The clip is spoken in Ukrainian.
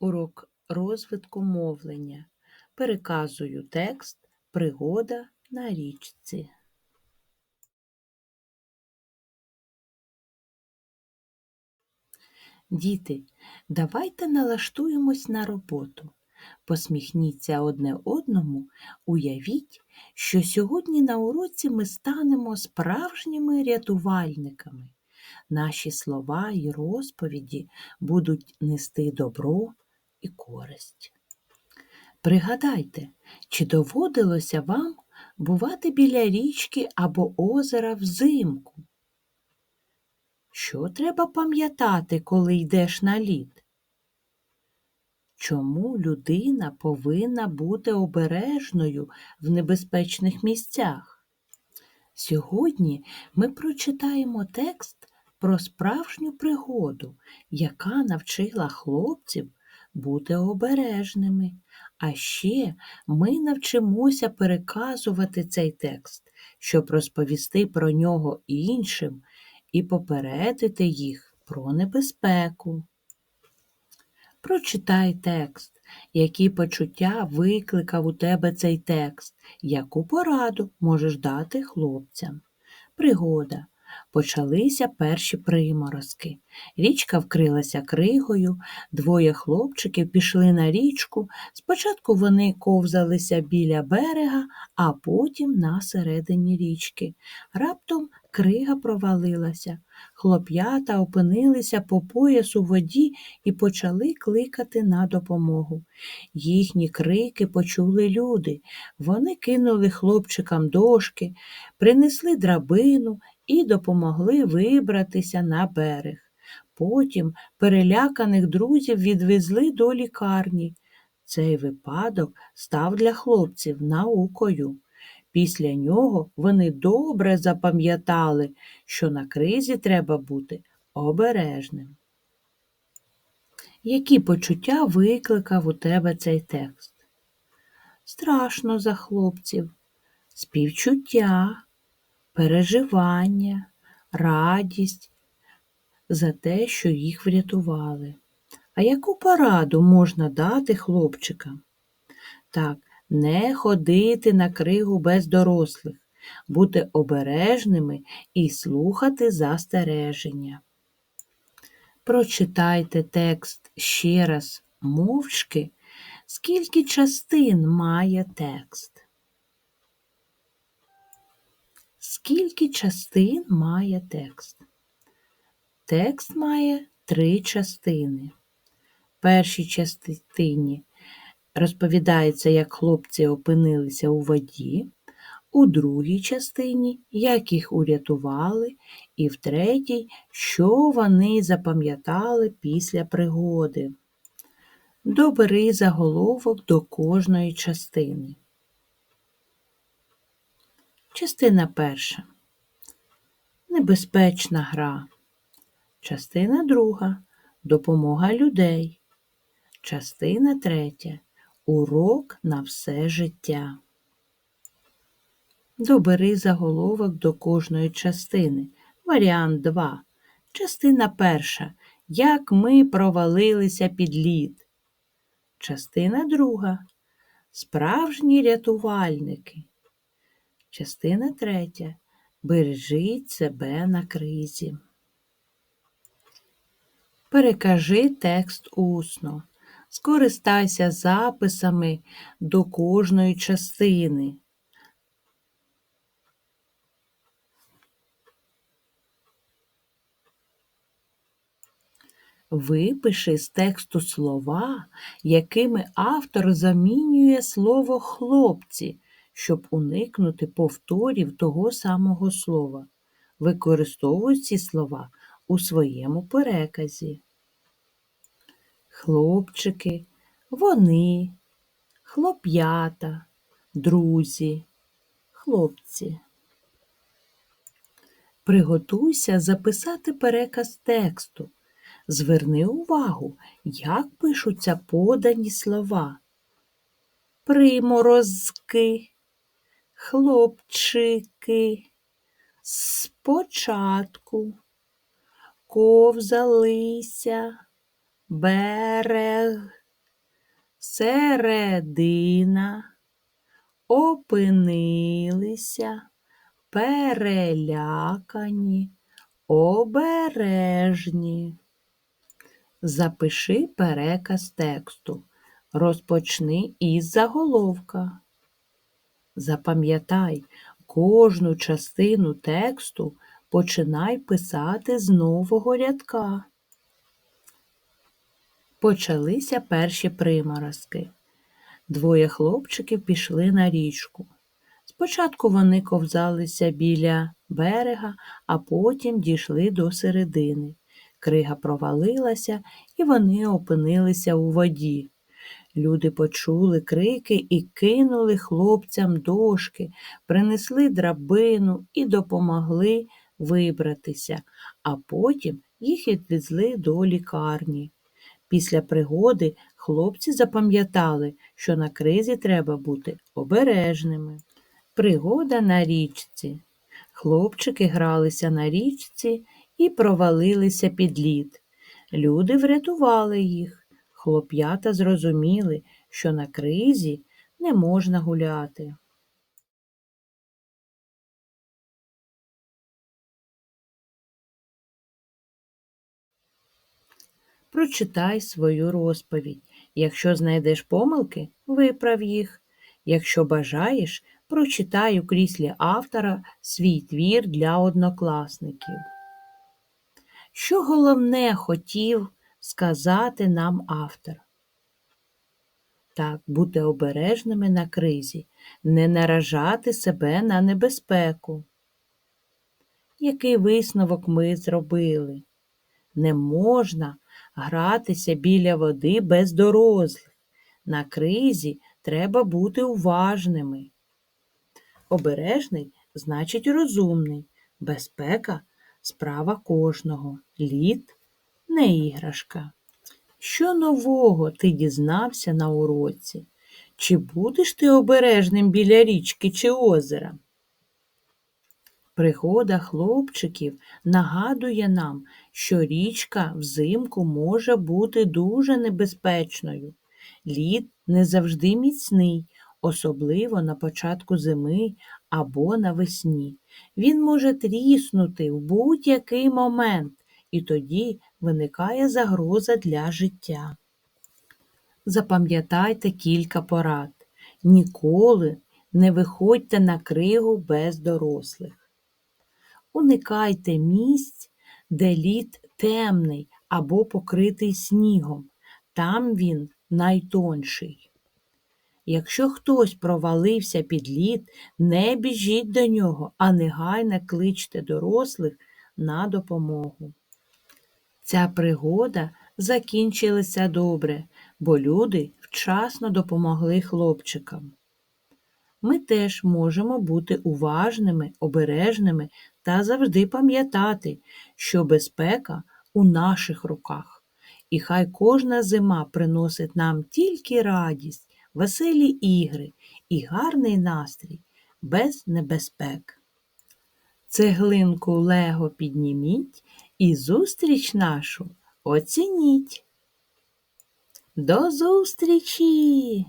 Урок розвитку мовлення. Переказую текст Пригода на річці. Діти, давайте налаштуємось на роботу. Посміхніться одне одному, уявіть, що сьогодні на уроці ми станемо справжніми рятувальниками. Наші слова і розповіді будуть нести добро і користь. Пригадайте, чи доводилося вам бувати біля річки або озера взимку? Що треба пам'ятати, коли йдеш на лід? Чому людина повинна бути обережною в небезпечних місцях? Сьогодні ми прочитаємо текст про справжню пригоду, яка навчила хлопців бути обережними. А ще ми навчимося переказувати цей текст, щоб розповісти про нього іншим і попередити їх про небезпеку. Прочитай текст, які почуття викликав у тебе цей текст, яку пораду можеш дати хлопцям. Пригода. Почалися перші приморозки. Річка вкрилася кригою, двоє хлопчиків пішли на річку. Спочатку вони ковзалися біля берега, а потім на середині річки. Раптом крига провалилася. Хлоп'ята опинилися по пояс у воді і почали кликати на допомогу. Їхні крики почули люди. Вони кинули хлопчикам дошки, принесли драбину і допомогли вибратися на берег. Потім переляканих друзів відвезли до лікарні. Цей випадок став для хлопців наукою. Після нього вони добре запам'ятали, що на кризі треба бути обережним. Які почуття викликав у тебе цей текст? Страшно за хлопців, співчуття, переживання, радість за те, що їх врятували. А яку пораду можна дати хлопчикам? Так, не ходити на кригу без дорослих, бути обережними і слухати застереження. Прочитайте текст ще раз мовчки, скільки частин має текст. Скільки частин має текст? Текст має три частини. В першій частині розповідається, як хлопці опинилися у воді, у другій частині, як їх урятували, і в третій, що вони запам'ятали після пригоди. Добери заголовок до кожної частини. Частина перша. Небезпечна гра. Частина друга. Допомога людей. Частина третя. Урок на все життя. Добери заголовок до кожної частини. Варіант 2. Частина перша. Як ми провалилися під лід. Частина друга. Справжні рятувальники. Частина третя. Бережіть себе на кризі. Перекажи текст усно. Скористайся записами до кожної частини. Випиши з тексту слова, якими автор замінює слово хлопці, щоб уникнути повторів того самого слова. Використовуй ці слова у своєму переказі. Хлопчики, вони, хлоп'ята, друзі, хлопці. Приготуйся записати переказ тексту. Зверни увагу, як пишуться подані слова. Приморозки, хлопчики, спочатку, ковзалися, берег, середина, опинилися, перелякані, обережні. Запиши переказ тексту. Розпочни із заголовка. Запам'ятай, кожну частину тексту починай писати з нового рядка. Почалися перші приморозки. Двоє хлопчиків пішли на річку. Спочатку вони ковзалися біля берега, а потім дійшли до середини. Крига провалилася, і вони опинилися у воді. Люди почули крики і кинули хлопцям дошки, принесли драбину і допомогли вибратися, а потім їх відвезли до лікарні. Після пригоди хлопці запам'ятали, що на кризі треба бути обережними. Пригода на річці. Хлопчики гралися на річці і провалилися під лід. Люди врятували їх. Хлоп'ята зрозуміли, що на кризі не можна гуляти. Прочитай свою розповідь. Якщо знайдеш помилки, виправ їх. Якщо бажаєш, прочитай у кріслі автора свій твір для однокласників. Що головне хотів сказати нам автор? Так, бути обережними на кризі, не наражати себе на небезпеку. Який висновок ми зробили? Не можна гратися біля води без дорослих. На кризі треба бути уважними. Обережний значить розумний, безпека справа кожного, лід не іграшка. Що нового ти дізнався на уроці? Чи будеш ти обережним біля річки чи озера? Пригода хлопчиків нагадує нам, що річка взимку може бути дуже небезпечною. Лід не завжди міцний, особливо на початку зими або навесні. Він може тріснути в будь-який момент, і тоді виникає загроза для життя. Запам'ятайте кілька порад. Ніколи не виходьте на кригу без дорослих. Уникайте місць, де лід темний або покритий снігом. Там він найтонший. Якщо хтось провалився під лід, не біжіть до нього, а негайно кличте дорослих на допомогу. Ця пригода закінчилася добре, бо люди вчасно допомогли хлопчикам. Ми теж можемо бути уважними, обережними та завжди пам'ятати, що безпека у наших руках. І хай кожна зима приносить нам тільки радість, веселі ігри і гарний настрій без небезпек. Цеглинку лего підніміть і зустріч нашу оцініть. До зустрічі!